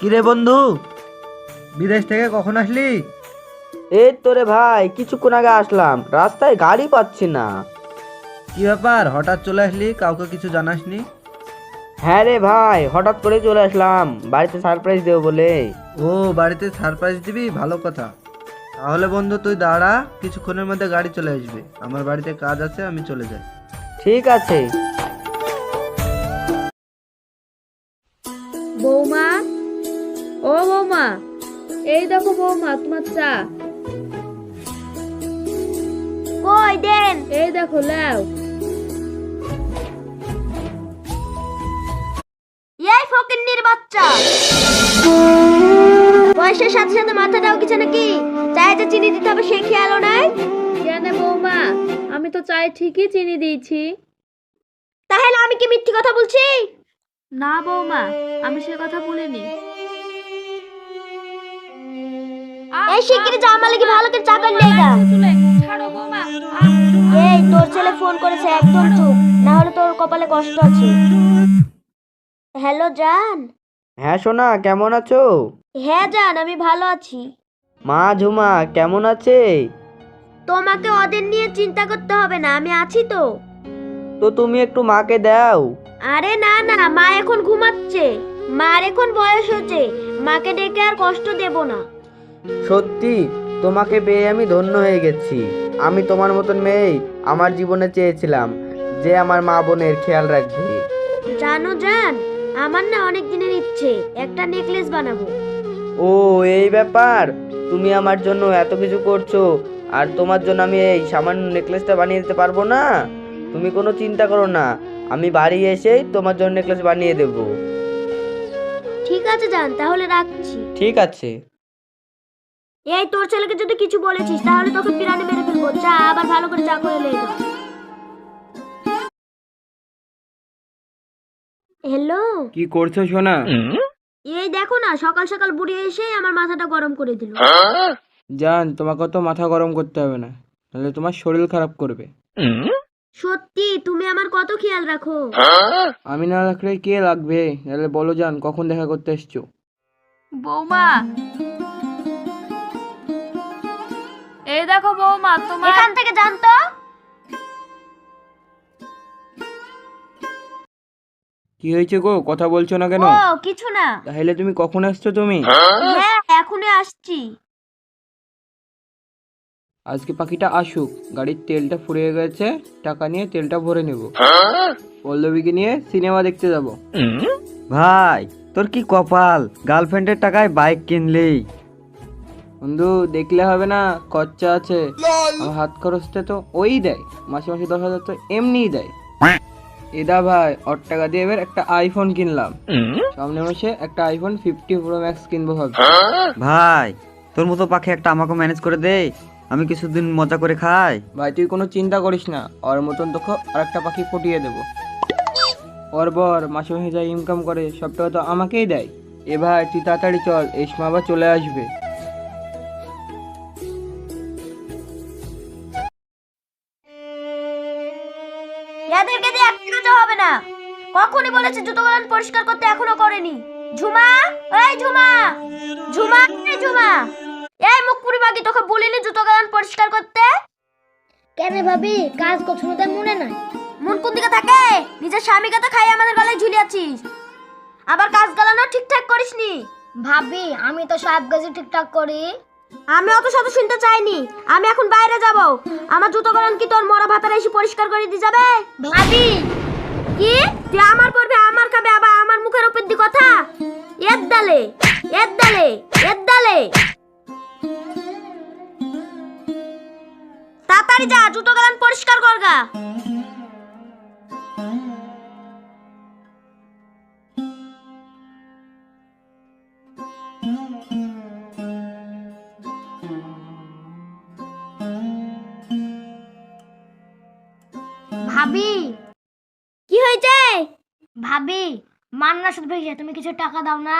কিরে বন্ধু? বিদেশ থেকে কখন আসলি? এই তো রে ভাই কিছুক্ষণ আগে আসলাম। রাস্তায় গাড়ি পাচ্ছি না। কি ব্যাপার হঠাৎ চলে আসলি? কাউকে কিছু জানাসনি? হ্যাঁ রে ভাই হঠাৎ করে চলে আসলাম। বাড়িতে সারপ্রাইজ দেবো বলে। ও বাড়িতে সারপ্রাইজ দিবি? ভালো কথা। তাহলে বন্ধু তুই দাঁড়া কিছুক্ষণের মধ্যে গাড়ি চলে আসবে। আমার বাড়িতে কাজ আছে আমি চলে যাই। ঠিক আছে। বৌমা? ও বৌমা এই দেখো বৌমা তোমার চা। কই দেন? এই দেখো লাও। এই ফকিন্নির বাচ্চা। বয়সের সাথে সাথে মাথাটাও কিছু নাকি চায়ে যে চিনি দিতে হবে সে খেয়ালও নাই? বৌমা আমি তো চায়ে ঠিকই চিনি দিয়েছি। তাহলে আমি কি মিথ্যে কথা বলছি? না বৌমা আমি সে কথা বলিনি। এই শিগগিরই যা আমার লাগি ভালো করে চা করে নিয়ে যা। ছাড়ো বৌমা। এই তোর ছেলে ফোন করেছে একদম চুপ। না হলে তোর কপালে কষ্ট আছে। হ্যালো জান। হ্যাঁ সোনা কেমন আছো? হ্যাঁ জান আমি ভালো আছি। মা ঝুমা কেমন আছে? তোমাকে ওদের নিয়ে চিন্তা করতে হবে না আমি আছি তো। তো তুমি একটু মাকে দাও। আরে না না মা এখন ঘুমাচ্ছে। মার এখন বয়স হচ্ছে মাকে ডেকে আর কষ্ট দেব না। সত্যি তোমাকে পেয়ে আমি ধন্য হয়ে গেছি। আমি তোমার মতন মেয়ে আমার জীবনে চেয়েছিলাম যে আমার মা বোনের খেয়াল রাখবে। জানো জান আমার না অনেক দিনের ইচ্ছে একটা নেকলেস বানাবো। ও এই ব্যাপার? তুমি আমার জন্য এত কিছু করছ আর তোমার জন্য আমি এই সামান্য নেকলেসটা বানিয়ে দিতে পারব না। তুমি কোনো চিন্তা করো না। আমি বাড়ি এসেই তোমার জন্য নেকলেস বানিয়ে দেব। ঠিক আছে জান তাহলে রাখছি। ঠিক আছে। এই তোর ছেলেকে যদি কিছু বলেছিস তাহলে তোকে পিরানে মেরে ফেলব। চা আবার ভালো করে চা করে লে হ্যালো? কি করছ সোনা? এই দেখো না সকাল সকাল বুড়ি এসে আমার মাথাটা গরম করে দিল। জান তোমাকে তো মাথা গরম করতে হবে না তাহলে তোমার শরীর খারাপ করবে। সত্যি? তুমি আমার কত খেয়াল রাখো? আমি না রাখলে কে লাগবে? তাহলে বলো জান কখন দেখা করতে এসছো? বৌমা! এই দেখো বৌমা তোমার এখান থেকে জানতো কি হয়েছে গো? কথা বলছো না কেন? ও কিছু না। তাহলে তুমি কখন আসছো তুমি? হ্যাঁ এখনই আসছি। আজকে পাখিটা আসুক গাড়ির তেলটা ফুরিয়ে গেছে টাকা নিয়ে তেলটা ভরে নেব। পল্লবীকে নিয়ে সিনেমা দেখতে যাব। ভাই তোর কি কপাল? গার্লফ্রেন্ডের টাকায় বাইক কিনলি। বন্ধু দেখলে হবে না খরচা আছে। আমার হাত খরচটা তো ওই দেয় মাসে মাসে দশ হাজার তো এমনিই দেয়। এদা ভাই ওর টাকা দিয়ে এবার একটা আইফোন কিনলাম। সামনে মাসে একটা আইফোন ফিফটি প্রো ম্যাক্স কিনবো ভাবছি। ভাই তোর মতো পাখি একটা আমাকে ম্যানেজ করে দে। আমি কিছুদিন মজা করে খাই। ভাই তুই কোনো চিন্তা করিস না। ওর মতন তোকে আর একটা পাখি পটিয়ে দেবো। ওর বর মাসে মাসে যা ইনকাম করে সব টাকা তো আমাকেই দেয়। এ ভাই তুই তাড়াতাড়ি চল এই সময় আবার চলে আসবে। এদেরকে দিয়ে কাজও হবে না। কখনই বলেছে জুতো গলান পরিষ্কার করতে এখনও করেনি। ঝুমা? এই ঝুমা! ঝুমা এই ঝুমা! এই মুখপুরি বাকি তোকে বলিনি জুতো গলান পরিষ্কার করতে? কেন ভাবি? কাজ করছ না মনে নাই। মন কোন দিকে থাকে? নিজের স্বামীকে তো খাই আমাদের গলায় ঝুলিয়েছিস। আবার কাজ গালানো ঠিকঠাক করিসনি? ভাবি আমি তো সব কাজই ঠিকঠাক করি। আমি অত শত শুনতে চাইনি। আমি এখন বাইরে যাব। আমার জুতো গলান কি তোর মরা ভাতার এসে পরিষ্কার করে দিয়ে যাবে? ভাবি! কি? তুই আমার পড়বে আমার খাবে আবার আমার মুখের উপর দি কথা? এর দালে এর দালে এর দালে। তাড়াতাড়ি যা জুতো গলান পরিষ্কার করগা ভাবি কি হয়েছে? ভাবি মান্না শুধু ভেঙে তুমি কিছু টাকা দাও না।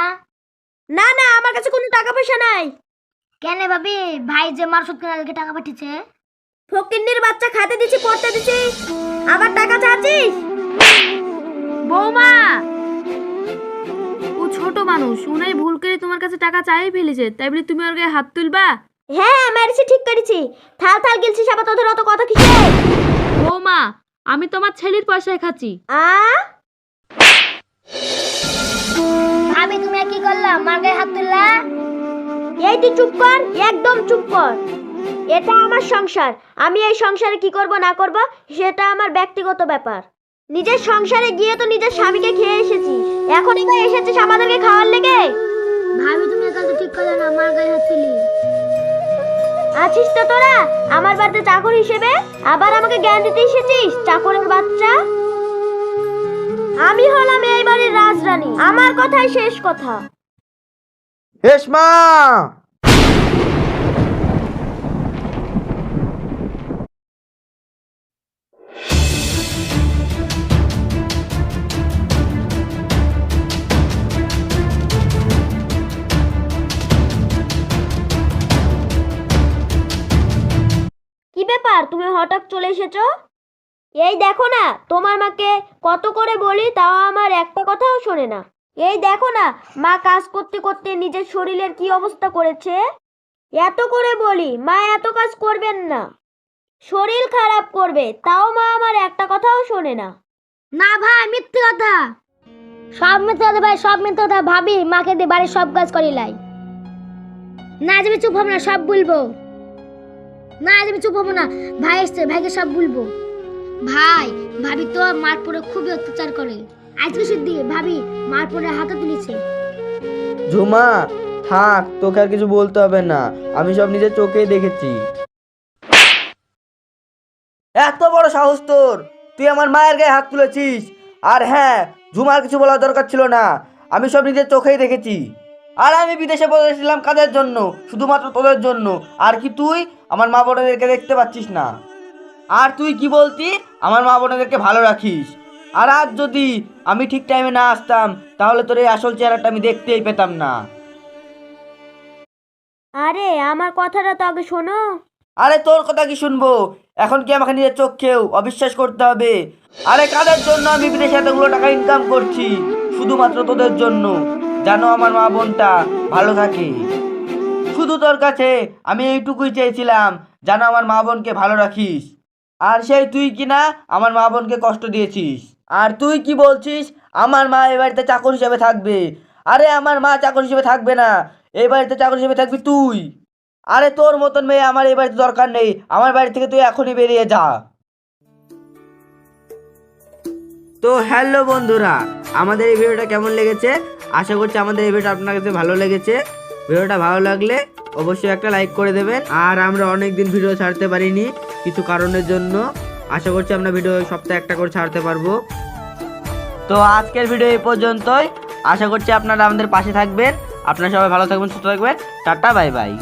না না আমার কাছে কোনো টাকা পয়সা নাই। কেন ভাবি? ভাই যে মার সুদ কেনালকে টাকা পাঠিয়েছে। ফকিন্নির বাচ্চা খাতে দিছি পড়তে দিছি। আবার টাকা চাচ্ছিস? বৌমা! ও ছোট মানুষ উনাই ভুল করে তোমার কাছে টাকা চাই ফেলেছে। তাই বলে তুমি ওর গায়ে হাত তুলবা? হ্যাঁ মেরেছি ঠিক করেছি। থাল থাল গিলছিস আবার তোদের অত কথা কিসে বৌমা আমি তোমার ছেলের পয়সায় খাচ্ছি। আ? আমি তুমি কি করলাম? মার গায়ে হাত তুললা? এই তুই চুপ কর একদম চুপ কর। এটা আমার সংসার। আমি এই সংসারে কি করব না করব সেটা আমার ব্যক্তিগত ব্যাপার। নিজের সংসারে গিয়ে তো নিজের স্বামীকে খেয়ে এসেছিস এখন এখানে এসেছিস আমাদেরকে খাওয়ার লেগে? ভাবি তুমি একান্ত ঠিক করলে না আমার গায়ে হাত তুলি আছিস তো তোরা? আমার বাড়িতে চাকর হিসেবে? আবার আমাকে জ্ঞান দিতে এসেছিস চাকরের বাচ্চা? আমি হলাম এই বাড়ির রাজরানী। আমার কথাই শেষ কথা। রেশমা হঠাৎ চলে এসেছ? এই দেখো না, তোমার মাকে কত করে বলি তাও আমার একটা কথাও শোনে না। এই দেখো না, মা কাজ করতে করতে নিজের শরীরের কি অবস্থা করেছে? এত করে বলি, মা এত কাজ করবেন না। শরীর খারাপ করবে, তাও মা আমার একটা কথাও শোনে না। না ভাই, মিথ্যে কথা। সব মিথ্যে কথা ভাই, সব মিথ্যে কথা। ভাবি, মাকে দিয়ে বাড়ির সব কাজ করিলাই না আমি চুপ হব না, সব বলব। না আমি চুপ হব না। ভাই এসছে ভাইকে সব বলব ভাই, ভাবি তো মার পরে খুবই অত্যাচার করে। আজকে সিদ্ধি ভাবি মার পরে হাতে তুলেছে। ঝুমা, থাক, তোকে আর কিছু বলতে হবে না। আমি সব নিজের চোখেই দেখেছি। এত বড় সাহস তোর। তুই আমার মায়ের গায়ে হাত তুলেছিস। আর হ্যাঁ ঝুমার কিছু বলার দরকার ছিল না। আমি সব নিজের চোখেই দেখেছি। আর আমি বিদেশে বসেছিলাম কাজের জন্য? শুধুমাত্র তোদের জন্য। আর কি তুই? আমার মা বোনেদেরকে দেখতে পাচ্ছিস না। আর তুই কি বলতি? আমার মা বোনেদেরকে ভালো রাখিস। আর আজ যদি আমি ঠিক টাইমে না আসতাম তাহলে তোর এই আসল চেহারাটা আমি দেখতেই পেতাম না। আরে আমার কথাটা তো আগে শোনো। আরে তোর কথা কি শুনব? এখন কি আমাকে নিজের চোখকেও অবিশ্বাস করতে হবে? আরে কাদের জন্য আমি বিদেশে এতগুলো টাকা ইনকাম করছি? শুধুমাত্র তোদের জন্য। জানো আমার মা বোনটা, ভালো থাকে। শুধু তোর কাছে আমি এইটুকুই চেয়েছিলাম, যেন আমার মা বোনকে ভালো রাখিস। আর সেই তুই কি না আমার মা বোনকে কষ্ট দিয়েছিস। আর তুই কি বলছিস, আমার মা এ বাড়িতে চাকর হিসেবে থাকবে। আরে আমার মা চাকর হিসেবে থাকবে না, এই বাড়িতে চাকর হিসেবে থাকবি তুই। আরে তোর মতন মেয়ে আমার এই বাড়িতে দরকার নেই, আমার বাড়ি থেকে তুই এখনই বেরিয়ে যা। তো হ্যালো বন্ধুরা, আমাদের এই ভিডিওটা কেমন লেগেছে? আশা করছি আমাদের এই ভিডিওটা আপনার কাছে ভালো লেগেছে। ভিডিওটা ভালো লাগলে অবশ্যই একটা লাইক করে দেবেন। আর আমরা অনেক দিন ভিডিও ছাড়তে পারিনি কিছু কারণের জন্য। আশা করছি আমরা ভিডিও সপ্তাহে একটা করে ছাড়তে পারব। তো আজকের ভিডিও এই পর্যন্তই। আশা করছি আপনারা আমাদের পাশে থাকবেন। আপনারা সবাই ভালো থাকবেন, সুস্থ থাকবেন। Tata, bye bye.